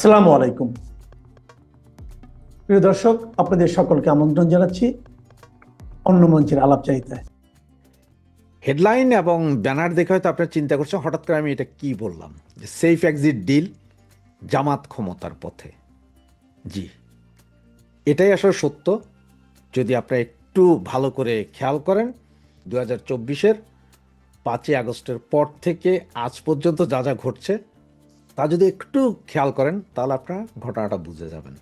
আসসালামু আলাইকুম। প্রিয় দর্শক, আপনাদের সকলকে আমন্ত্রণ জানাচ্ছি অন্য মঞ্চের আলাপ চাইতায় হেডলাইন এবং ব্যানার দেখে হয়তো আপনারা চিন্তা করছেন, হঠাৎ করে আমি এটা কি বললাম? যে সেফ এক্সিট ডিল, জামাত ক্ষমতার পথে। জি, এটাই আসলে সত্য। যদি আপনারা একটু ভালো করে খেয়াল করেন দু হাজার চব্বিশের পাঁচই আগস্টের পর থেকে আজ পর্যন্ত যা যা ঘটছে তা যদি একটু খেয়াল করেন, তাহলে আপনারা ঘটনাটা বুঝে যাবেন।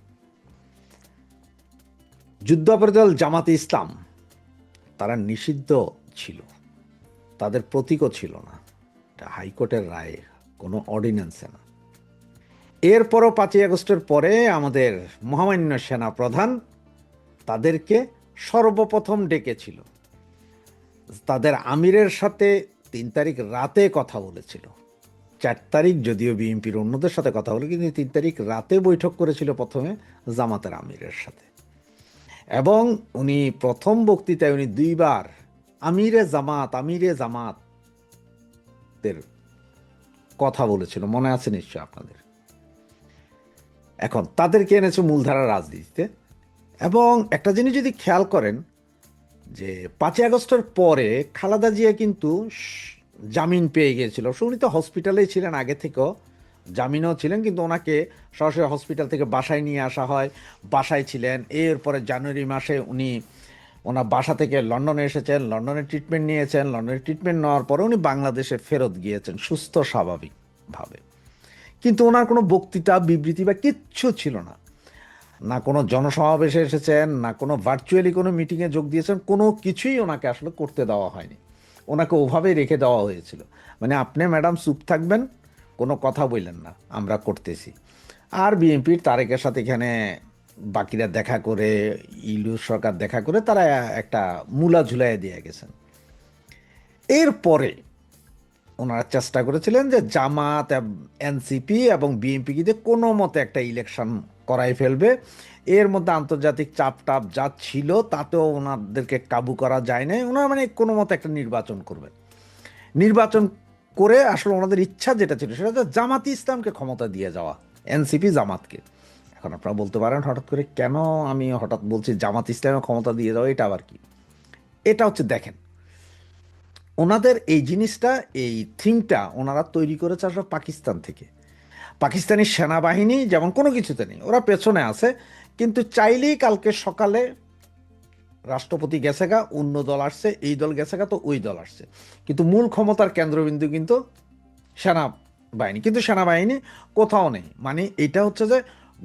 যুদ্ধাপরাধী দল জামাতে ইসলাম, তারা নিষিদ্ধ ছিল। তাদের প্রতীকও ছিল না। এটা হাইকোর্টের রায়ে কোনো অর্ডিন্যান্সে না। এরপরও পাঁচই আগস্টের পরে আমাদের মহামান্য সেনা প্রধান তাদেরকে সর্বপ্রথম ডেকেছিল। তাদের আমিরের সাথে তিন তারিখ রাতে কথা বলেছিল। চার তারিখ যদিও বিএনপির অন্যদের সাথে কথা বলে কিন্তু তিন তারিখ রাতে বৈঠক করেছিল প্রথমে জামাতের আমিরের সাথে। এবং উনি প্রথম বক্তৃতায় উনি দুইবার আমিরে জামাত, আমিরে জামাতের কথা বলেছিল। মনে আছে নিশ্চয় আপনাদের? এখন তাদেরকে এনেছে মূলধারা রাজনীতিতে। এবং একটা জিনিস যদি খেয়াল করেন, যে পাঁচই আগস্টের পরে খালাদা জিয়া কিন্তু জামিন পেয়ে গিয়েছিল। উনি তো হসপিটালেই ছিলেন আগে থেকেও। জামিনও ছিলেন, কিন্তু ওনাকে সরাসরি হসপিটাল থেকে বাসায় নিয়ে আসা হয়। বাসায় ছিলেন। এরপরে জানুয়ারি মাসে উনি ওনার বাসা থেকে লন্ডনে এসেছেন, লন্ডনে ট্রিটমেন্ট নিয়েছেন। লন্ডনে ট্রিটমেন্ট নেওয়ার পরে উনি বাংলাদেশে ফেরত গিয়েছেন, সুস্থ, স্বাভাবিকভাবে। কিন্তু ওনার কোনো বক্তৃতা, বিবৃতি বা কিচ্ছু ছিল না। না কোনো জনসমাবেশে এসেছেন, না কোনো ভার্চুয়ালি কোনো মিটিংয়ে যোগ দিয়েছেন, কোনো কিছুই ওনাকে আসলে করতে দেওয়া হয়নি। ওনাকে ওভাবেই রেখে দেওয়া হয়েছিল। মানে আপনি ম্যাডাম চুপ থাকবেন, কোনো কথা বললেন না, আমরা করতেছি। আর বিএনপির তারেকের সাথে এখানে বাকিরা দেখা করে, ইলু সরকার দেখা করে, তারা একটা মূলা ঝুলাই দিয়ে গেছেন। এরপরে ওনারা চেষ্টা করেছিলেন যে জামাত এনসিপি এবং বিএনপি দিয়ে কোনো মতে একটা ইলেকশন করাই ফেলবে। এর মধ্যে আন্তর্জাতিক চাপ টাপ যা ছিল, তাতেও ওনাদেরকে কাবু করা যায় না ওনারা মানে কোনো মতে একটা নির্বাচন করবে নির্বাচন করে আসলে ওনাদের ইচ্ছা যেটা ছিল, সেটা হচ্ছে জামাত ইসলামকে ক্ষমতা দিয়ে যাওয়া, এনসিপি জামাতকে। এখন আপনারা বলতে পারেন, হঠাৎ করে কেন আমি হঠাৎ বলছি জামাত ইসলামের ক্ষমতা দিয়ে যাওয়া, এটা আবার কি? এটা হচ্ছে দেখেন, ওনাদের এই জিনিসটা, এই থিমটা ওনারা তৈরি করেছে আসলে পাকিস্তান থেকে। পাকিস্তানি সেনাবাহিনী যেমন কোনো কিছুতে নেই, ওরা পেছনে আছে, কিন্তু চাইলেই কালকে সকালে রাষ্ট্রপতি গেছে গা, অন্য দল আসছে, এই দল গেছে গা, তো ওই দল আসছে। কিন্তু মূল ক্ষমতার কেন্দ্রবিন্দু কিন্তু সেনাবাহিনী কিন্তু সেনাবাহিনী কোথাও নেই। মানে এটা হচ্ছে যে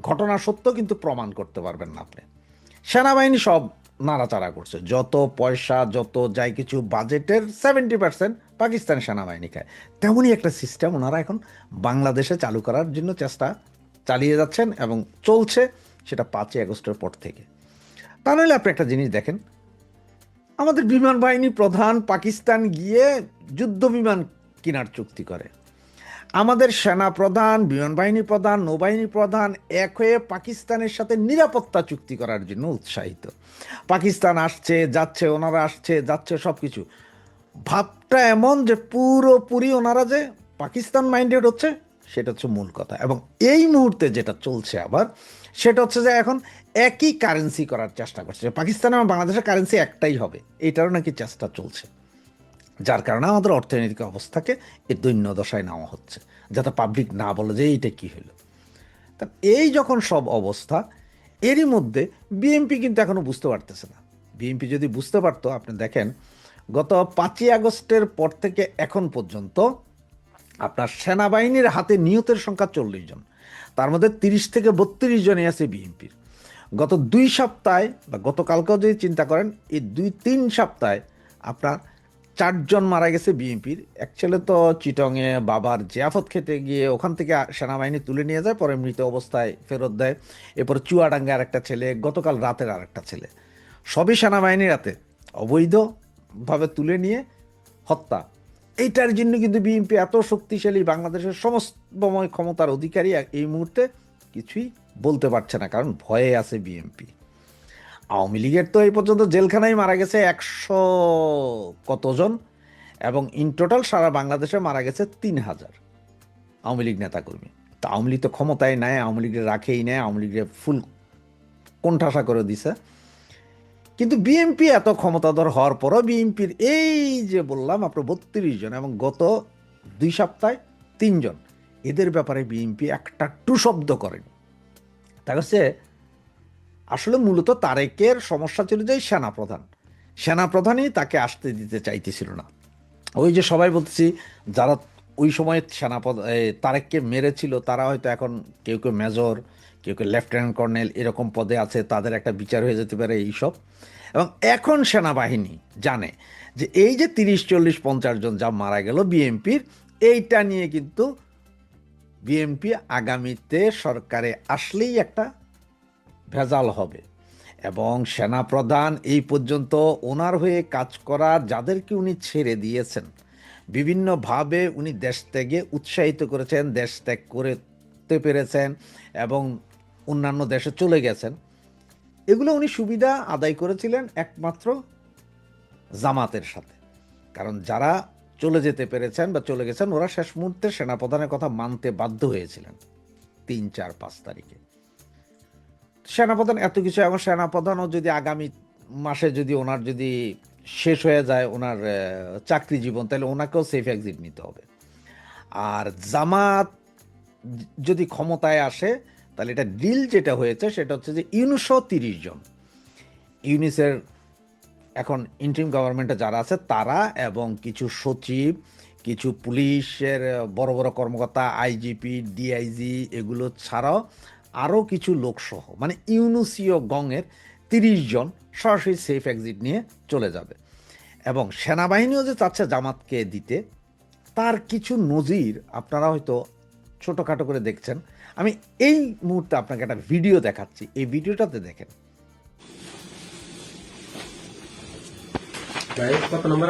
ঘটনা সত্য, কিন্তু প্রমাণ করতে পারবেন না আপনি। সেনাবাহিনী সব নাড়াচাড়া করছে। যত পয়সা, যত যাই কিছু বাজেটের সেভেন্টি পার্সেন্ট পাকিস্তান সেনাবাহিনীকে। তেমনই একটা সিস্টেম ওনারা এখন বাংলাদেশে চালু করার জন্য চেষ্টা চালিয়ে যাচ্ছেন এবং চলছে সেটা পাঁচই আগস্টের পর থেকে। তা নাহলে আপনি একটা জিনিস দেখেন, আমাদের বিমান বাহিনী প্রধান পাকিস্তান গিয়ে যুদ্ধ বিমান কেনার চুক্তি করে। আমাদের সেনা প্রধান, বিমান বাহিনী প্রধান, নৌবাহিনী প্রধান এক হয়ে পাকিস্তানের সাথে নিরাপত্তা চুক্তি করার জন্য উৎসাহিত। পাকিস্তান আসছে, যাচ্ছে, ওনারা আসছে, যাচ্ছে সব কিছু ভাবটা এমন যে পুরোপুরি ওনারা যে পাকিস্তান মাইন্ডেড হচ্ছে, সেটা হচ্ছে মূল কথা। এবং এই মুহূর্তে যেটা চলছে আবার, সেটা হচ্ছে যে এখন একই কারেন্সি করার চেষ্টা করছে। পাকিস্তান এবং বাংলাদেশের কারেন্সি একটাই হবে, এটারও নাকি চেষ্টা চলছে। যার কারণে আমাদের অর্থনৈতিক অবস্থাকে এই দৈন্য দশায় নেওয়া হচ্ছে, যাতে পাবলিক না বলে যে এইটা কী হলো। তা এই যখন সব অবস্থা, এরই মধ্যে বিএনপি কিন্তু এখনও বুঝতে পারতেছে না। বিএনপি যদি বুঝতে পারতো, আপনি দেখেন গত পাঁচই আগস্টের পর থেকে এখন পর্যন্ত আপনার সেনাবাহিনীর হাতে নিহতের সংখ্যা চল্লিশ জন। তার মধ্যে তিরিশ থেকে বত্রিশ জনই আছে বিএনপির। গত দুই সপ্তাহে, বা গতকালকেও যদি চিন্তা করেন, এই দুই তিন সপ্তাহে আপনার চারজন মারা গেছে বিএনপির। এক ছেলে তো চিটংয়ে বাবার জিয়াফত খেতে গিয়ে ওখান থেকে সেনাবাহিনী তুলে নিয়ে যায়, পরে মৃত অবস্থায় ফেরত দেয়। এরপর চুয়াডাঙ্গে আর একটা ছেলে, গতকাল রাতের আর একটা ছেলে। সবই সেনাবাহিনীর হাতে অবৈধভাবে তুলে নিয়ে হত্যা। এইটার জন্য কিন্তু বিএনপি এত শক্তিশালী বাংলাদেশের সমস্তময় ক্ষমতার অধিকারী এই মুহূর্তে কিছুই বলতে পারছে না, কারণ ভয়ে আছে বিএনপি আওয়ামী লীগের তো এই পর্যন্ত জেলখানায় মারা গেছে একশো কতজন এবং ইন টোটাল সারা বাংলাদেশে মারা গেছে তিন হাজার আওয়ামী লীগ নেতাকর্মী। তা আওয়ামী লীগ তো ক্ষমতায় নেয়, আওয়ামী লীগের রাখেই নেয়, আওয়ামী লীগের ফুল কোণঠাসা করে দিছে। কিন্তু বিএনপি এত ক্ষমতাধর হওয়ার পরও বিএনপির এই যে বললাম আপনার বত্রিশ জন এবং গত দুই সপ্তাহে তিনজন এদের ব্যাপারে বিএনপি একটা টু শব্দ করেন। তা হচ্ছে আসলে মূলত তারেকের সমস্যা ছিল যে সেনাপ্রধান। সেনাপ্রধানই তাকে আসতে দিতে চাইতেছিল না। ওই যে সবাই বলতেছি যারা ওই সময় সেনাপদ এ, তারেককে মেরেছিল তারা হয়তো এখন কেউ কেউ মেজর কেউ কেউ লেফটেন্যান্ট কর্নেল এরকম পদে আছে, তাদের একটা বিচার হয়ে যেতে পারে এইসব। এবং এখন সেনাবাহিনী জানে যে এই যে তিরিশ, চল্লিশ, পঞ্চাশ জন যা মারা গেল বিএনপির, এইটা নিয়ে কিন্তু বিএনপি আগামীতে সরকারে আসলেই একটা ভেজাল হবে। এবং সেনাপ্রধান এই পর্যন্ত ওনার হয়ে কাজ করা যাদেরকে উনি ছেড়ে দিয়েছেন, বিভিন্নভাবে উনি দেশ ত্যাগে উৎসাহিত করেছেন, দেশ ত্যাগ করতে পেরেছেন এবং অন্যান্য দেশে চলে গেছেন। এগুলো উনি সুবিধা আদায় করেছিলেন একমাত্র জামাতের সাথে। কারণ যারা চলে যেতে পেরেছেন বা চলে গেছেন, ওরা শেষ মুহূর্তে সেনাপ্রধানের কথা মানতে বাধ্য হয়েছিলেন তিন, চার, পাঁচ তারিখে। সেনাপ্রধান এত কিছু এবং সেনাপ্রধানও যদি আগামী মাসে যদি ওনার যদি শেষ হয়ে যায়, ওনার চাকরি জীবন, তাহলে ওনাকেও সেফ এক্সিট নিতে হবে। আর জামাত যদি ক্ষমতায় আসে তাহলে এটা ডিল যেটা হয়েছে সেটা হচ্ছে যে ইউনিশো তিরিশ জন। ইউনিসের এখন ইন্টিম গভর্নমেন্টে যারা আছে তারা এবং কিছু সচিব, কিছু পুলিশের বড় বড় কর্মকর্তা আইজিপি ডিআইজি এগুলো ছাড়াও আরও কিছু লোকসহ মানে ইউনুসীয় গংয়ের তিরিশ জন সরাসরি সেফ এক্সিট নিয়ে চলে যাবে। এবং সেনাবাহিনীও যে চাচ্ছে জামাতকে দিতে, তার কিছু নজির আপনারা হয়তো ছোটোখাটো করে দেখছেন। আমি এই মুহূর্তে আপনাকে একটা ভিডিও দেখাচ্ছি এই ভিডিওটাতে দেখেন নম্বর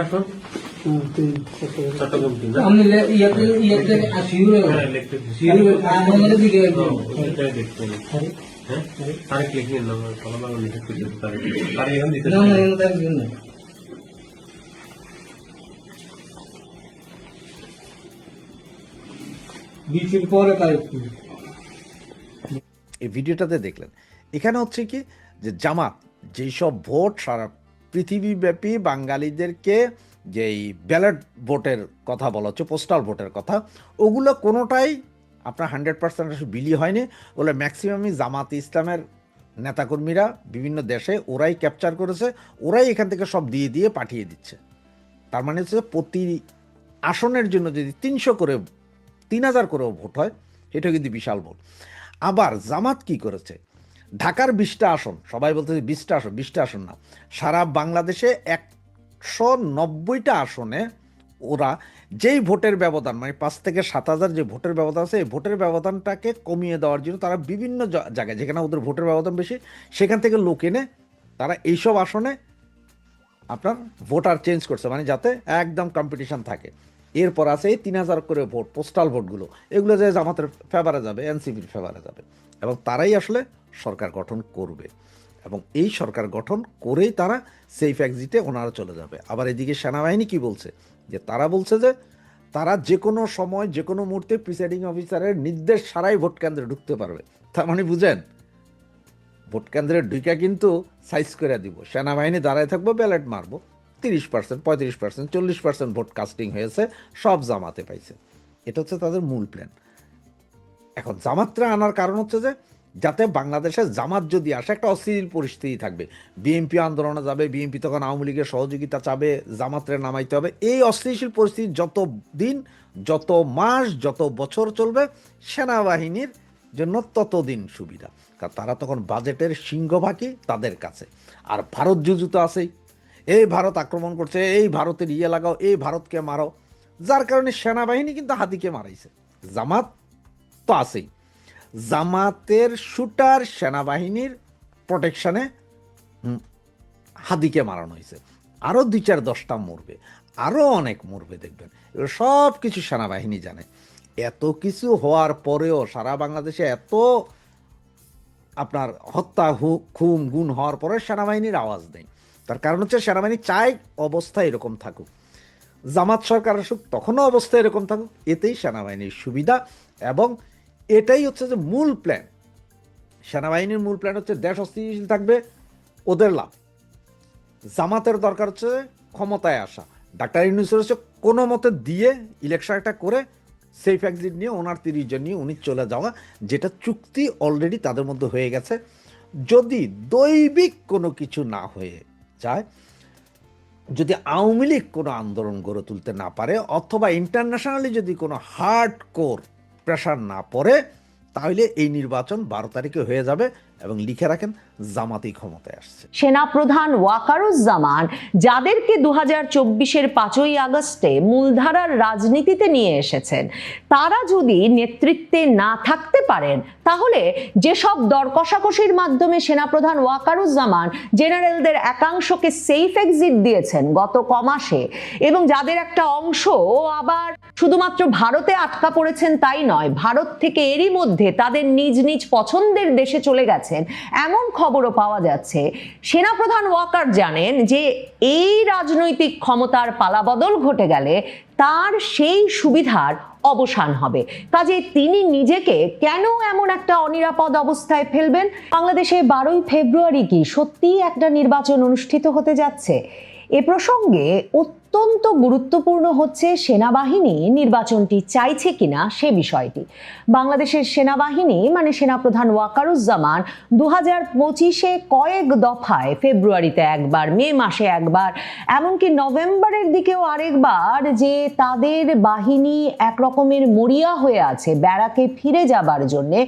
বিচির পরে তারিখ এই ভিডিওটাতে দেখলেন। এখানে হচ্ছে কি যে জামাত যেই সব ভোট সারা পৃথিবীব্যাপী বাঙালিদেরকে যেই ব্যালট ভোটের কথা বলা হচ্ছে, পোস্টাল ভোটের কথা, ওগুলো কোনোটাই আপনার হান্ড্রেড পার্সেন্ট বিলি হয়নি। ওগুলো ম্যাক্সিমামই জামাত ইসলামের নেতাকর্মীরা বিভিন্ন দেশে ওরাই ক্যাপচার করেছে, ওরাই এখান থেকে সব দিয়ে দিয়ে পাঠিয়ে দিচ্ছে। তার মানে হচ্ছে প্রতি আসনের জন্য যদি তিনশো করে, তিন হাজার করেও ভোট হয় এটা কিন্তু বিশাল ভোট। আবার জামাত কি করেছে? ঢাকার বিশটা আসন, সবাই বলতে বিশটা আসন বিশটা আসন না। সারা বাংলাদেশে একশো নব্বইটা আসনে ওরা যেই ভোটের ব্যবধান মানে পাঁচ থেকে সাত হাজার যে ভোটের ব্যবধান আছে, এই ভোটের ব্যবধানটাকে কমিয়ে দেওয়ার জন্য তারা বিভিন্ন জায়গায়, যেখানে ওদের ভোটের ব্যবধান বেশি, সেখান থেকে লোক এনে তারা এইসব আসনে আপনার ভোটার চেঞ্জ করছে মানে যাতে একদম কম্পিটিশন থাকে। এরপর আছে তিন হাজার করে ভোট পোস্টাল ভোটগুলো। এগুলো যে জামাতের ফেভারে যাবে, এনসিপির ফেভারে যাবে। এবং তারাই আসলে সরকার গঠন করবে। এবং এই সরকার গঠন করেই তারা সেফ এক্সিটে ওনারা চলে যাবে। আবার এদিকে সেনাবাহিনী কি বলছে? যে তারা বলছে যে তারা যে কোনো সময় যে কোনো মুহূর্তে প্রিসাইডিং অফিসারের নির্দেশ ছাড়াই ভোট কেন্দ্রে ঢুকতে পারবে। তার মানে বুঝেন, ভোট কেন্দ্রে ঢুকে কিন্তু সাইজ করে দিব। সেনাবাহিনী দাঁড়ায় থাকব ব্যালেট মারবো। তিরিশ পার্সেন্ট পঁয়ত্রিশ পার্সেন্ট চল্লিশ পার্সেন্ট ভোট কাস্টিং হয়েছে, সব জামাতে পাইছে। এটা হচ্ছে তাদের মূল প্ল্যান এখন জামাতরা আনার কারণ হচ্ছে যে, যাতে বাংলাদেশে জামাত যদি আসে, একটা অস্থির পরিস্থিতি থাকবে। বিএনপি আন্দোলনে যাবে বিএনপি তখন আওয়ামী লীগের সহযোগিতা চাবে, জামাতরে নামাইতে হবে। এই অস্থিতিশীল পরিস্থিতি যত দিন, যত মাস, যত বছর চলবে, সেনাবাহিনীর জন্য ততদিন সুবিধা। কারণ তারা তখন বাজেটের সিংহভাগই তাদের কাছে। আর ভারত যুজু তো আছেই। এই ভারত আক্রমণ করছে, এই ভারতের ইয়ে লাগাও, এই ভারতকে মারো। যার কারণে সেনাবাহিনী কিন্তু হাতিকে মারাইছে। জামাত তো আছেই। জামাতের শুটার সেনাবাহিনীর প্রোটেকশনে হাদিকে মারানো হয়েছে। আরও দুই চার দশটা মরবে আরও অনেক মরবে দেখবেন। সব কিছু সেনাবাহিনী জানে। এত কিছু হওয়ার পরেও সারা বাংলাদেশে এত আপনার হত্যা খুন, গুণ হওয়ার পরে সেনাবাহিনীর আওয়াজ নেই। তার কারণ হচ্ছে সেনাবাহিনী চায় অবস্থা এরকম থাকুক। জামাত সরকার আসুক, তখনও অবস্থা এরকম থাকুক। এতেই সেনাবাহিনীর সুবিধা এবং এটাই হচ্ছে যে মূল প্ল্যান সেনাবাহিনীর মূল প্ল্যান হচ্ছে দেশ অস্থিতিশীল থাকবে, ওদের লাভ। জামাতের দরকার হচ্ছে ক্ষমতায় আসা। ডাক্তার ইউনুসের হচ্ছে কোনো মতে দিয়ে ইলেকশনটা করে সেফ এক্সিট নিয়ে ওনার তিরিশ জন নিয়ে উনি চলে যাওয়া, যেটা চুক্তি অলরেডি তাদের মধ্যে হয়ে গেছে। যদি দৈবিক কোনো কিছু না হয়ে যায় যদি আওয়ামী লীগ কোনো আন্দোলন গড়ে তুলতে না পারে অথবা ইন্টারন্যাশনালি যদি কোনো হার্ড কোর প্রেশার না পড়ে, তাহলে এই নির্বাচন বারো তারিখে হয়ে যাবে। এবং লিখে রাখেন জামাতেই ক্ষমতায় আসছে। সেনাপ্রধান ওয়াকারুজ্জামান, যাদেরকে দু হাজার চব্বিশের পাঁচই আগস্টে মূলধারার রাজনীতিতে নিয়ে এসেছেন, তারা যদি নেতৃত্বে না থাকতে পারেন, তাহলে যেসব দর কষাকষির মাধ্যমে সেনাপ্রধান ওয়াকারুজ্জামান জেনারেলদের একাংশকে সেফ এক্সিট দিয়েছেন গত কমাসে, এবং যাদের একটা অংশ ও আবার শুধুমাত্র ভারতে আটকা পড়েছেন তাই নয়, ভারত থেকে এরই মধ্যে তাদের নিজ নিজ পছন্দের দেশে চলে গেছেন এমন খবরও পাওয়া যাচ্ছে, সেনাপ্রধান ওয়াকার জানেন যে এই রাজনৈতিক ক্ষমতার পালাবদল ঘটে গেলে তার সেই সুবিধার অবসান হবে। কাজে তিনি নিজেকে কেন এমন একটা অনিরাপদ অবস্থায় ফেলবেন? বাংলাদেশে বারোই ফেব্রুয়ারি কি সত্যিই একটা নির্বাচন অনুষ্ঠিত হতে যাচ্ছে? এ প্রসঙ্গে অত্যন্ত গুরুত্বপূর্ণ হচ্ছে সেনাবাহিনী নির্বাচনটি চাইছে কিনা সে বিষয়টি। বাংলাদেশের সেনাবাহিনী মানে সেনাপ্রধান ওয়াকারুজ্জামান দু হাজার পঁচিশে কয়েক দফায় ফেব্রুয়ারিতে একবার, মে মাসে একবার, এমনকি নভেম্বরের দিকেও আরেকবার যে তাদের বাহিনী একরকমের মরিয়া হয়ে আছে ব্যারাকে ফিরে যাবার জন্যে,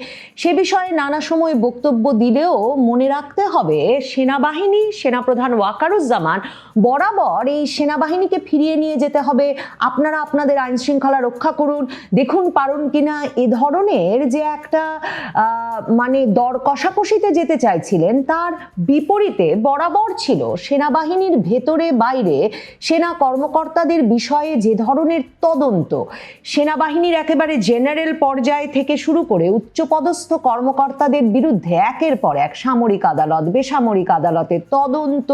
সে বিষয়ে নানা সময় বক্তব্য দিলেও মনে রাখতে হবে সেনাবাহিনী সেনাপ্রধান ওয়াকারুজ্জামান বরাবর এই সেনাবাহিনীকে ফিরিয়ে নিয়ে যেতে হবে। আপনারা আপনাদের আইন শৃঙ্খলা রক্ষা করুন। দেখুন পারুন কিনা এ ধরনের যে একটা মানে দর কষাকষিতে যেতে চাইছিলেন, তার বিপরীতে বরাবর ছিল সেনাবাহিনীর ভেতরে বাইরে সেনা কর্মকর্তাদের বিষয়ে যে ধরনের তদন্ত। সেনাবাহিনীর একেবারে জেনারেল পর্যায় থেকে শুরু করে উচ্চপদস্থ কর্মকর্তাদের বিরুদ্ধে একের পর এক সামরিক আদালত, বেসামরিক আদালতে তদন্ত,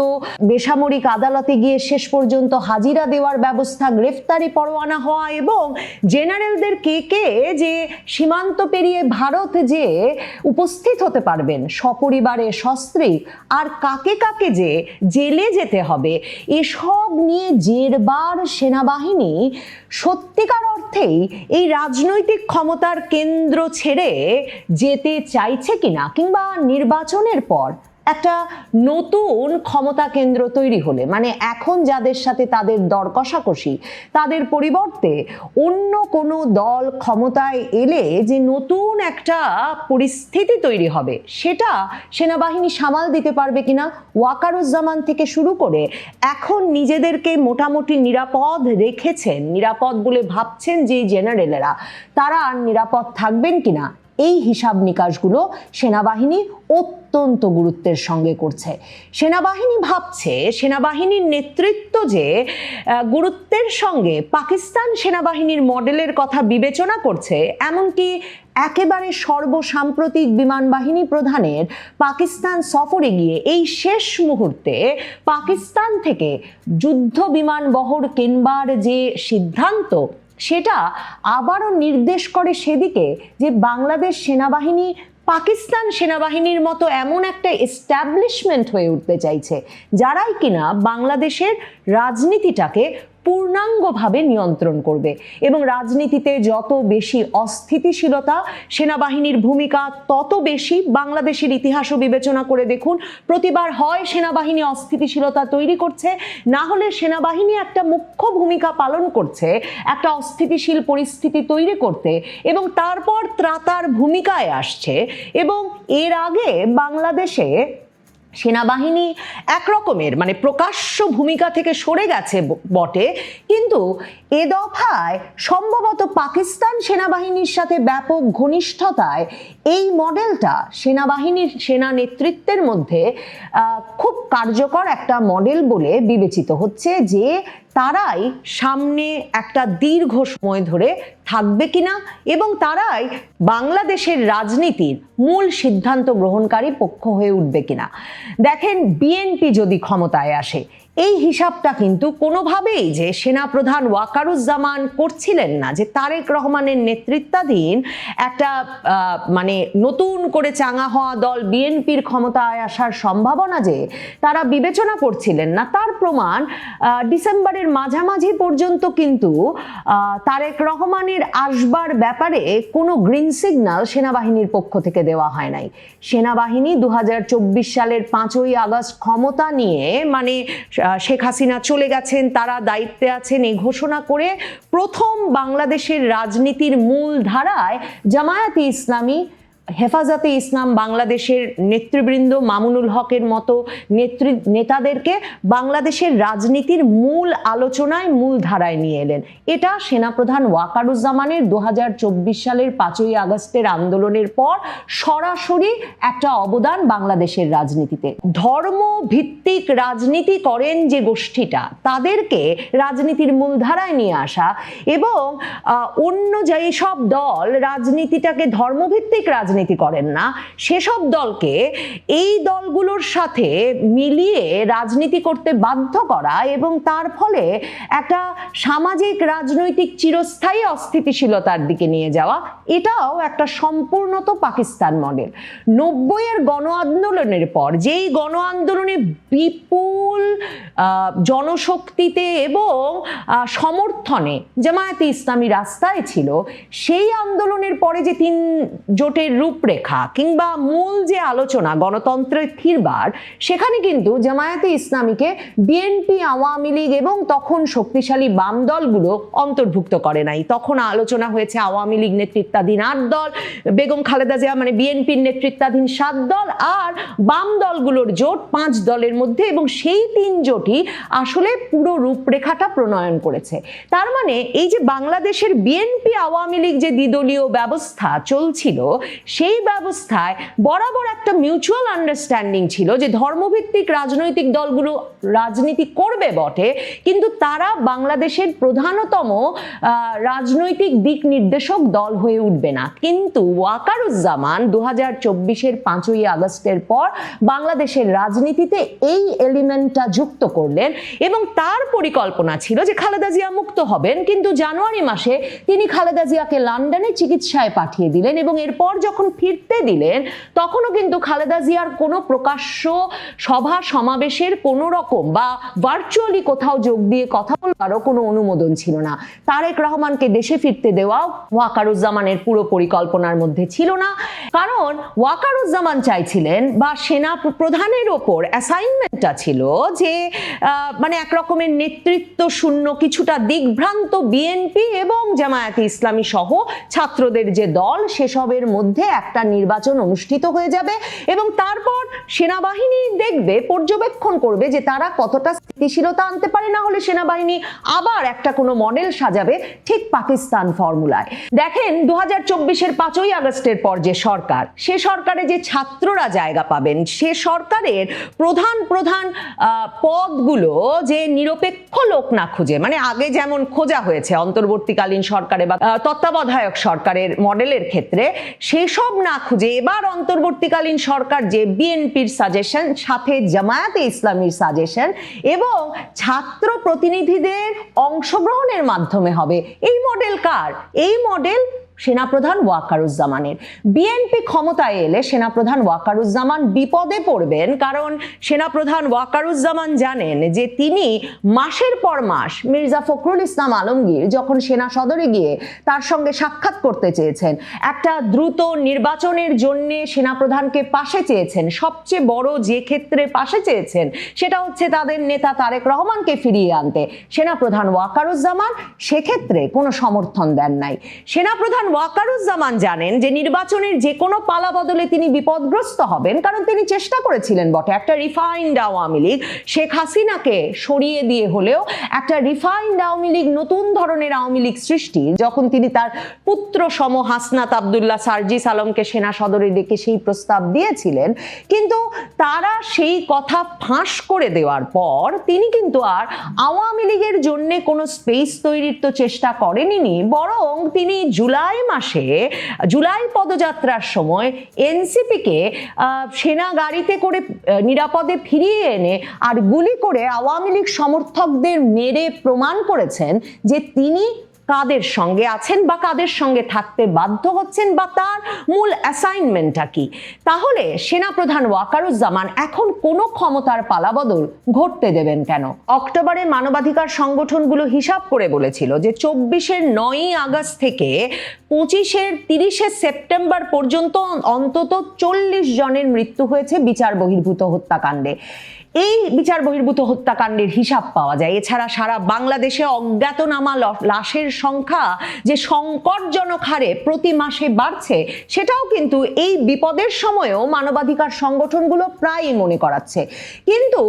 বেসামরিক আদালতে গিয়ে শেষ পর্যন্ত হাজিরা দেওয়ার ব্যবস্থা, গ্রেফতারি পরোয়ানা হওয়া এবং জেনারেলদের কে কে যে সীমান্ত পেরিয়ে ভারত যে উপস্থিত হতে পারবেন, সপরিবারে সস্ত্রী আর কাকে কাকে যে জেলে যেতে হবে, এসব নিয়ে জেরবার সেনাবাহিনী সত্যিকার অর্থেই এই রাজনৈতিক ক্ষমতার কেন্দ্র ছেড়ে যেতে চাইছে কিনা কিংবা নির্বাচনের পর একটা নতুন ক্ষমতা কেন্দ্র তৈরি হলে মানে এখন যাদের সাথে তাদের দর কষাকষি, তাদের পরিবর্তে অন্য কোনো দল ক্ষমতায় এলে যে নতুন একটা পরিস্থিতি তৈরি হবে, সেটা সেনাবাহিনী সামাল দিতে পারবে কিনা, ওয়াকারুজ্জামান থেকে শুরু করে এখন নিজেদেরকে মোটামুটি নিরাপদ রেখেছেন, নিরাপদ বলে ভাবছেন যে জেনারেলেরা, তারা আর নিরাপদ থাকবেন কিনা এই হিসাব নিকাশগুলো সেনাবাহিনী অত্যন্ত গুরুত্বের সঙ্গে করছে। সেনাবাহিনী ভাবছে, সেনাবাহিনীর নেতৃত্ব যে গুরুত্বের সঙ্গে পাকিস্তান সেনাবাহিনীর মডেলের কথা বিবেচনা করছে, এমনকি একেবারে সর্বসাম্প্রতিক বিমান বাহিনী প্রধানের পাকিস্তান সফরে গিয়ে এই শেষ মুহূর্তে পাকিস্তান থেকে যুদ্ধ বিমান বহর কেনবার যে সিদ্ধান্ত সেটা আবারও নির্দেশ করে সেদিকে যে বাংলাদেশ সেনাবাহিনী পাকিস্তান সেনাবাহিনীর মতো এমন একটা এস্টাবলিশমেন্ট হয়ে উঠতে চাইছে, যারাই কিনা বাংলাদেশের রাজনীতিটাকে পূর্ণাঙ্গভাবে নিয়ন্ত্রণ করবে এবং রাজনীতিতে যত বেশি অস্থিতিশীলতা, সেনাবাহিনীর ভূমিকা তত বেশি বাংলাদেশের ইতিহাসও বিবেচনা করে দেখুন। প্রতিবার হয় সেনাবাহিনী অস্থিতিশীলতা তৈরি করছে, না হলে সেনাবাহিনী একটা মুখ্য ভূমিকা পালন করছে, একটা অস্থিতিশীল পরিস্থিতি তৈরি করতে এবং তারপর ত্রাতার ভূমিকায় আসছে এবং এর আগে বাংলাদেশে সেনাবাহিনী একরকমের মানে প্রকাশ্য ভূমিকা থেকে সরে গেছে বটে। কিন্তু এ দফায় সম্ভবত পাকিস্তান সেনাবাহিনীর সাথে ব্যাপক ঘনিষ্ঠতায় এই মডেলটা সেনাবাহিনীর সেনা নেতৃত্বের মধ্যে খুব কার্যকর একটা মডেল বলে বিবেচিত হচ্ছে যে তারাই সামনে একটা দীর্ঘ সময় ধরে থাকবে কিনা এবং তারাই বাংলাদেশের রাজনীতির মূল সিদ্ধান্ত গ্রহণকারী পক্ষ হয়ে উঠবে কিনা। দেখেন, বিএনপি যদি ক্ষমতায় আসে এই হিসাবটা কিন্তু কোনোভাবেই যে সেনাপ্রধান ওয়াকারুজ্জামান করছিলেন না, যে তারেক রহমানের নেতৃত্বাধীন একটা মানে নতুন করে চাঙা হওয়া দল বিএনপির ক্ষমতায় আসার সম্ভাবনা যে তারা বিবেচনা করছিলেন না, তার প্রমাণ ডিসেম্বরের মাঝামাঝি পর্যন্ত কিন্তু তারেক রহমানের আসবার ব্যাপারে কোনো গ্রিন সিগন্যাল সেনাবাহিনীর পক্ষ থেকে দেওয়া হয় নাই। সেনাবাহিনী দু হাজার চব্বিশ সালের পাঁচই আগস্ট ক্ষমতা নিয়ে মানে শেখ হাসিনা চলে গেছেন, তারা দায়িত্বে আছেন এই ঘোষণা করে প্রথম বাংলাদেশের রাজনীতির মূল ধারায় জামায়াতে ইসলামী হেফাজতে ইসলাম বাংলাদেশের নেতৃবৃন্দ মামুনুল হকের মতো নেতৃ নেতাদেরকে বাংলাদেশের রাজনীতির মূল আলোচনায় মূল ধারায় নিয়ে এলেন। এটা সেনাপ্রধান ওয়াকারুজ্জামানের দু হাজার চব্বিশ সালের পাঁচই আগস্টের আন্দোলনের পর সরাসরি একটা অবদান বাংলাদেশের রাজনীতিতে। ধর্ম ভিত্তিক রাজনীতি করেন যে গোষ্ঠীটা, তাদেরকে রাজনীতির মূল ধারায় নিয়ে আসা এবং অন্য যেই সব দল রাজনীতিটাকে ধর্মভিত্তিক রাজনীতি করেন না। সেসব দলকে এই দলগুলোর সাথে মিলিয়ে রাজনীতি করতে বাধ্য করা এবং তার ফলে একটা সামাজিক, রাজনৈতিক চিরস্থায়ী অস্থিতিশীলতার দিকে নিয়ে যাওয়া, এটাও একটা সম্পূর্ণত পাকিস্তান মডেল। নব্বইয়ের গণ আন্দোলনের পর যেই গণ আন্দোলনে বিপুল জনশক্তিতে এবং সমর্থনে জামায়াতে ইসলামী রাস্তায় ছিল, সেই আন্দোলনের পরে যে তিন জোটের রূপরেখা কিংবা মূল যে আলোচনা গণতন্ত্রের ফিরবার সেখানে কিন্তু জামায়াতে ইসলামীকে বিএনপি আওয়ামী লীগ এবং তখন শক্তিশালী বাম দলগুলো অন্তর্ভুক্ত করে নাই। তখন আলোচনা হয়েছে আওয়ামী লীগ নেতৃত্বাধীন আট দল, বেগম খালেদা জিয়া মানে বিএনপির নেতৃত্বাধীন সাত দল আর বাম দলগুলোর জোট পাঁচ দলের মধ্যে এবং সেই তিন জোটই আসলে পুরো রূপরেখাটা প্রণয়ন করেছে। তার মানে এই যে বাংলাদেশের বিএনপি আওয়ামী লীগ যে দ্বিদলীয় ব্যবস্থা চলছিল সেই ব্যবস্থায় বরাবর একটা মিউচুয়াল আন্ডারস্ট্যান্ডিং ছিল যে ধর্মভিত্তিক রাজনৈতিক দলগুলো রাজনীতি করবে বটে, কিন্তু তারা বাংলাদেশের প্রধানতম রাজনৈতিক দিক নির্দেশক দল হয়ে উঠবে না। কিন্তু ওয়াকারুজ্জামান দু হাজার চব্বিশের পাঁচই আগস্টের পর বাংলাদেশের রাজনীতিতে এই এলিমেন্টটা যুক্ত করলেন এবং তার পরিকল্পনা ছিল যে খালেদা জিয়া মুক্ত হবেন, কিন্তু জানুয়ারি মাসে তিনি খালেদা জিয়াকে লন্ডনে চিকিৎসায় পাঠিয়ে দিলেন এবং এরপর যখন ফিরতে দিলেন, তখনও কিন্তু খালেদা জিয়ার কোনো প্রকাশ্য সভা সমাবেশের কোনো রকম বা ভার্চুয়ালি কোথাও যোগ দিয়ে কথা বলবারও কোনো অনুমোদন ছিল না। তারেক রহমানকে দেশে ফিরতে দেওয়াও ওয়াকারুজ্জামানের পুরো পরিকল্পনার মধ্যে ছিল না। কারণ ওয়াকারুজ্জামান চাইছিলেন বা সেনা প্রধানের ওপর অ্যাসাইনমেন্টটা ছিল যে মানে এক রকমের নেতৃত্ব শূন্য, কিছুটা দিগ্ভ্রান্ত বিএনপি এবং জামায়াতে ইসলামী সহ ছাত্রদের যে দল, সেসবের মধ্যে একটা নির্বাচন অনুষ্ঠিত হয়ে যাবে এবং তারপর সেনাবাহিনী দেখবে, পর্যবেক্ষণ করবে যে তারা কতটা স্থিতিশীলতা আনতে পারে, না হলে সেনাবাহিনী আবার একটা কোনো মডেল সাজাবে ঠিক পাকিস্তান ফর্মুলায়। দেখেন দু হাজার চব্বিশের পাঁচই আগস্টের পর যে সরকার, সে সরকারে যে ছাত্ররা জায়গা পাবেন, সে সরকারের প্রধান প্রধান পদগুলো যে নিরপেক্ষ লোক না খুঁজে মানে আগে যেমন খোঁজা হয়েছে অন্তর্বর্তীকালীন সরকারে বা তত্ত্বাবধায়ক সরকারের মডেলের ক্ষেত্রে সেসব না খুঁজে এবার অন্তর্বর্তীকালীন সরকার যে বিএনপির সাজেশন সাথে জামায়াতে ইসলামীর সাজেশন এবং ছাত্র প্রতিনিধিদের অংশগ্রহণের মাধ্যমে হবে। এই মডেল কার? এই মডেল সেনাপ্রধান ওয়াকারুজ্জামানের। বিএনপি ক্ষমতায় এলে সেনাপ্রধান ওয়াকারুজ্জামান বিপদে পড়বেন, কারণ সেনাপ্রধান ওয়াকারুজ্জামান জানেন যে তিনি মাসের পর মাস মির্জা ফখরুল ইসলাম আলমগীর যখন সেনা সদরে গিয়ে তার সঙ্গে সাক্ষাৎ করতে চেয়েছেন, একটা দ্রুত নির্বাচনের জন্য সেনাপ্রধানকে পাশে চেয়েছেন, সবচেয়ে বড় যে ক্ষেত্রে পাশে চেয়েছেন সেটা হচ্ছে তাদের নেতা তারেক রহমানকে ফিরিয়ে আনতে। সেনাপ্রধান ওয়াকারুজ্জামান সেক্ষেত্রে কোনো সমর্থন দেন নাই। সেনাপ্রধান ওয়াকারুজ্জামান জানেন যে নির্বাচনের যে কোনো পালা বদলে তিনি বিপদগ্রস্ত হবেন, কারণ তিনি চেষ্টা করেছিলেন বটে একটা রিফাইন্ড আওয়ামী লীগ শেখ হাসিনাকে সরিয়ে দিয়ে হলেও একটা রিফাইন্ড আওয়ামী লীগ, নতুন ধরনের আওয়ামী লীগ সৃষ্টি, যখন তিনি তার পুত্র সম হাসনাত আবদুল্লাহ সার্জিস আলমকে সেনা সদরে ডেকে সেই প্রস্তাব দিয়েছিলেন। কিন্তু তারা সেই কথা ফাঁস করে দেওয়ার পর তিনি কিন্তু আর আওয়ামী লীগের জন্য কোনো স্পেস তৈরির তো চেষ্টা করেননি, বরং তিনি জুলাই জুলাই মাসে, জুলাই পদযাত্রার সময় এনসিপিকে সেনা গাড়িতে করে নিরাপদে ফিরিয়ে এনে আর গুলি করে আওয়ামী লীগ সমর্থকদের মেরে প্রমাণ করেছেন যে তিনি কাদের সঙ্গে আছেন বা কাদের সঙ্গে থাকতে বাধ্য হচ্ছেন বা তার মূল অ্যাসাইনমেন্টটা কি? তাহলে সেনাপ্রধান ওয়াকারুজ্জামান এখন কোনো ক্ষমতার পালাবদল ঘটতে দেবেন কেন? অক্টোবরে মানবাধিকার সংগঠনগুলো হিসাব করে বলেছিল যে চব্বিশের নয়ই আগস্ট থেকে পঁচিশের তিরিশে সেপ্টেম্বর পর্যন্ত অন্তত চল্লিশ জনের মৃত্যু হয়েছে বিচার বহির্ভূত হত্যাকাণ্ডে। এই বিচার বহির্ভূত হত্যাকাণ্ডের হিসাব পাওয়া যায়। এছাড়া সারা বাংলাদেশে অজ্ঞাতনামা লাশের সংখ্যা যে সংকটজনক হারে প্রতি মাসে বাড়ছে, সেটাও কিন্তু এই বিপদের সময়েও মানবাধিকার সংগঠনগুলো প্রায়ই মনে করাচ্ছে। কিন্তু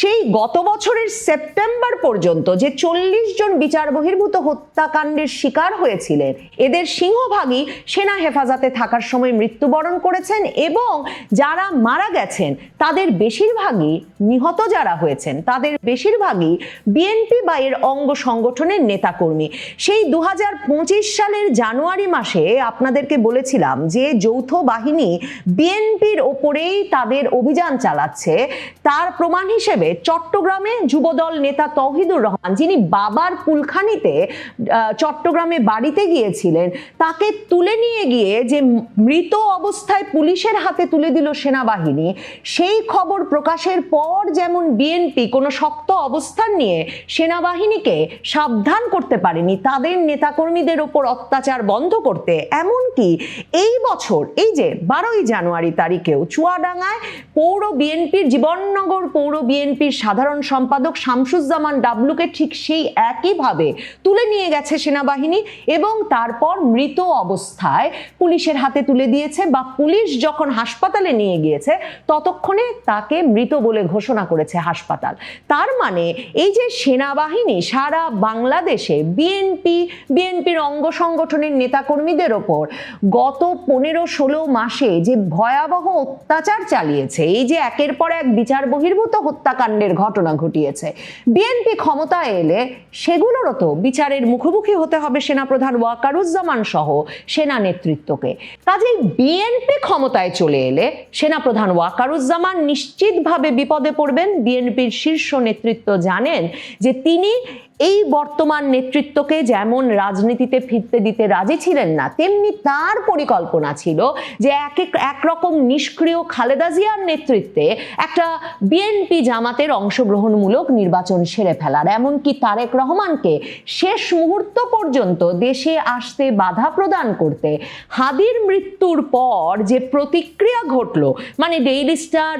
সেই গত বছরের সেপ্টেম্বর পর্যন্ত যে চল্লিশ জন বিচার বহির্ভূত হত্যাকাণ্ডের শিকার হয়েছিলেন, এদের সিংহভাগই সেনা হেফাজতে থাকার সময় মৃত্যুবরণ করেছেন এবং যারা মারা গেছেন, তাদের বেশিরভাগই নিহত যারা হয়েছেন তাদের বেশিরভাগই বিএনপি বা এর অঙ্গ সংগঠনের নেতাকর্মী। সেই দুহাজার পঁচিশ সালের জানুয়ারি মাসে আপনাদেরকে বলেছিলাম যে যৌথ বাহিনী বিএনপির ওপরেই তাদের অভিযান চালাচ্ছে। তার প্রমাণ হিসেবে চট্টগ্রামে যুবদল নেতা তৌহিদুর রহমান যিনি বাবার কুলখানিতে আহ, চট্টগ্রামে বাড়িতে গিয়েছিলেন তাকে তুলে নিয়ে গিয়ে যে মৃত অবস্থায় পুলিশের হাতে তুলে দিল সেনাবাহিনী সেই খবর প্রকাশের পর যেমন বিএনপি কোনো শক্ত অবস্থান নিয়ে সেনাবাহিনীকে সাবধান করতে পারেনি, তাদের নেতাকর্মীদের ওপর অত্যাচার বন্ধ করতে। এমনকি এই বছর, এই যে বারোই জানুয়ারি তারিখেও চুয়াডাঙ্গায় পৌর বিএনপির জীবননগর পৌর বিএনপির সাধারণ সম্পাদক শামসুজ্জামান ডাবলুকে ঠিক সেই একইভাবে তুলে নিয়ে গেছে সেনাবাহিনী এবং তারপর মৃত অবস্থায় পুলিশের হাতে তুলে দিয়েছে বা পুলিশ যখন হাসপাতালে নিয়ে গিয়েছে, ততক্ষণে তাকে মৃত বলে ঘোষণা করেছে হাসপাতাল। তার মানে এই যে সেনাবাহিনী সারা বাংলাদেশে বিএনপি, বিএনপির অঙ্গ সংগঠনের নেতাকর্মীদের ওপর গত পনেরো ষোলো মাসে যে ভয়াবহ অত্যাচার চালিয়েছে, এই যে একের পর এক বিচার বহির্ভূত হত্যাকাণ্ডের ঘটনা ঘটিয়েছে, বিএনপি ক্ষমতায় এলে সেগুলোরও তো বিচারের মুখোমুখি হতে হবে সেনাপ্রধান ওয়াকারুজ্জামান সহ সেনা নেতৃত্বকে। কাজেই বিএনপি ক্ষমতায় চলে এলে সেনাপ্রধান ওয়াকারুজ্জামান নিশ্চিতভাবে বিপদে পড়বেন বিএনপির শীর্ষ নেতৃত্ব জানেন যে তিনি এই বর্তমান নেতৃত্বকে যেমন রাজনীতিতে ফিরতে দিতে রাজি ছিলেন না, তেমনি তার পরিকল্পনা ছিল যে এক, একরকম নিষ্ক্রিয় খালেদা জিয়ার নেতৃত্বে একটা বিএনপি জামাতের অংশগ্রহণমূলক নির্বাচন সেরে ফেলার। এমনকি তারেক রহমানকে শেষ মুহূর্ত পর্যন্ত দেশে আসতে বাধা প্রদান করতে হাদির মৃত্যুর পর যে প্রতিক্রিয়া ঘটলো মানে ডেইলি স্টার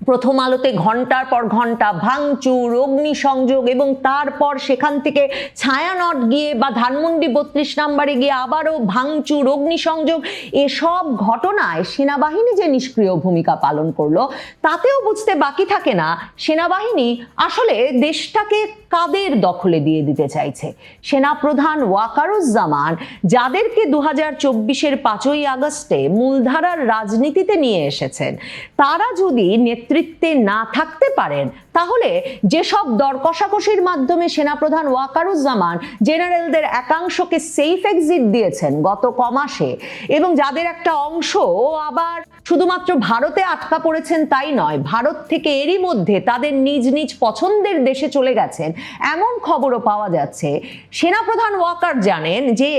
প্রথম আলোতে ঘণ্টার পর ঘণ্টা ভাঙচুর অগ্নি সংযোগ এবং তারপর সেখান থেকে ছায়ানট গিয়ে বা ধানমন্ডি বত্রিশ নাম্বারে গিয়ে আবারও ভাঙচুর অগ্নি সংযোগ এসব ঘটনায় সেনাবাহিনী যে নিষ্ক্রিয় ভূমিকা পালন করল, তাতেও বুঝতে বাকি থাকে না সেনাবাহিনী আসলে দেশটাকে কাদের দখলে দিয়ে দিতে চাইছে? সেনা সেনাপ্রধান ওয়াকারুজ্জামান, যাদেরকে দু হাজার চব্বিশের পাঁচই আগস্টে মূলধারার রাজনীতিতে নিয়ে এসেছেন, তারা যদি নেতৃত্বে না থাকতে পারেন তাহলে যেসব দর কষাকষির মাধ্যমে সেনাপ্রধান ওয়াকারুজ্জামান জেনারেলদের একাংশকে সেফ এক্সিট দিয়েছেন গত কমাসে, এবং যাদের একটা অংশ আবার শুধুমাত্র ভারতে আটকা পড়েছেন তাই নয়, ভারত থেকে এরই মধ্যে তাদের নিজ নিজ পছন্দের দেশে চলে গেছেন, এমন খবরও পাওয়া যাচ্ছে। সেনাপ্রধান ওয়াকার জানেন যে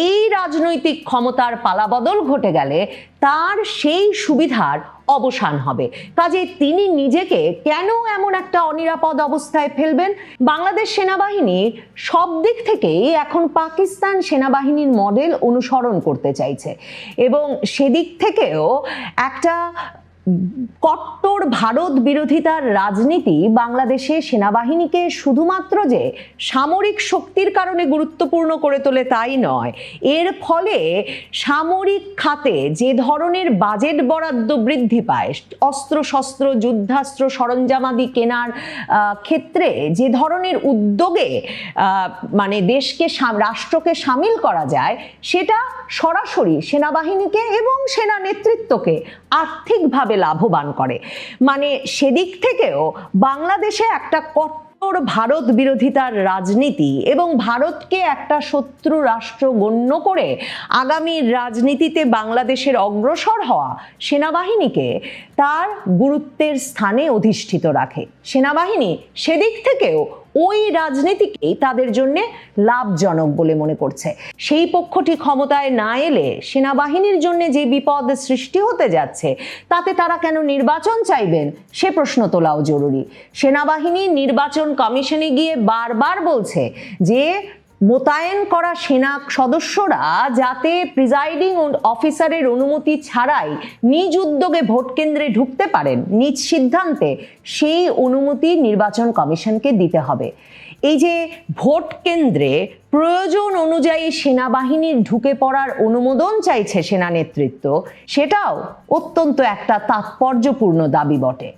এই রাজনৈতিক ক্ষমতার পালাবদল ঘটে গেলে তার সেই সুবিধার অবসান হবে। কাজে তিনি নিজেকে কেন এমন একটা অনিরাপদ অবস্থায় ফেলবেন? বাংলাদেশ সেনাবাহিনী সব দিক থেকেই এখন পাকিস্তান সেনাবাহিনীর মডেল অনুসরণ করতে চাইছে। এবং সেদিক থেকেও একটা কট্টর ভারত বিরোধিতার রাজনীতি বাংলাদেশে সেনাবাহিনীকে শুধুমাত্র যে সামরিক শক্তির কারণে গুরুত্বপূর্ণ করে তোলে তাই নয়। এর ফলে সামরিক খাতে যে ধরনের বাজেট বরাদ্দ বৃদ্ধি পায়, অস্ত্র শস্ত্র, যুদ্ধাস্ত্র সরঞ্জামাদি কেনার ক্ষেত্রে যে ধরনের উদ্যোগে মানে দেশকে রাষ্ট্রকে সামিল করা যায়, সেটা সরাসরি সেনাবাহিনীকে এবং সেনা নেতৃত্বকে আর্থিকভাবে লাভবান করে। মানে সেদিক থেকেও বাংলাদেশে একটা কট্টর ভারত বিরোধিতার রাজনীতি এবং ভারতকে একটা শত্রু রাষ্ট্র গণ্য করে আগামী রাজনীতিতে বাংলাদেশের অগ্রসর হওয়া সেনাবাহিনীকে তার গুরুত্বের স্থানে অধিষ্ঠিত রাখে। সেনাবাহিনী সেদিক থেকেও ওই রাজনীতিকেই তাদের জন্য লাভজনক বলে মনে করছে। সেই পক্ষটি ক্ষমতায় না এলে সেনাবাহিনীর জন্য যে বিপদ সৃষ্টি হতে যাচ্ছে, তাতে তারা কেন নির্বাচন চাইবেন, সে প্রশ্ন তোলাও জরুরি। সেনাবাহিনী নির্বাচন কমিশনে গিয়ে বারবার বলছে যে মোতায়েন করা সেনা সদস্যরা যাতে প্রিজাইডিং অফিসারের অনুমতি ছাড়াই নিজ উদ্যোগে ভোট কেন্দ্রে ঢুকতে পারেন, নিজ সিদ্ধান্তে সেই অনুমতি নির্বাচন কমিশনকে দিতে হবে। এই যে ভোট কেন্দ্রে প্রয়োজন অনুযায়ী সেনাবাহিনীর ঢুকে পড়ার অনুমোদন চাইছে সেনা নেতৃত্ব, সেটাও অত্যন্ত একটা তাৎপর্যপূর্ণ দাবি বটে।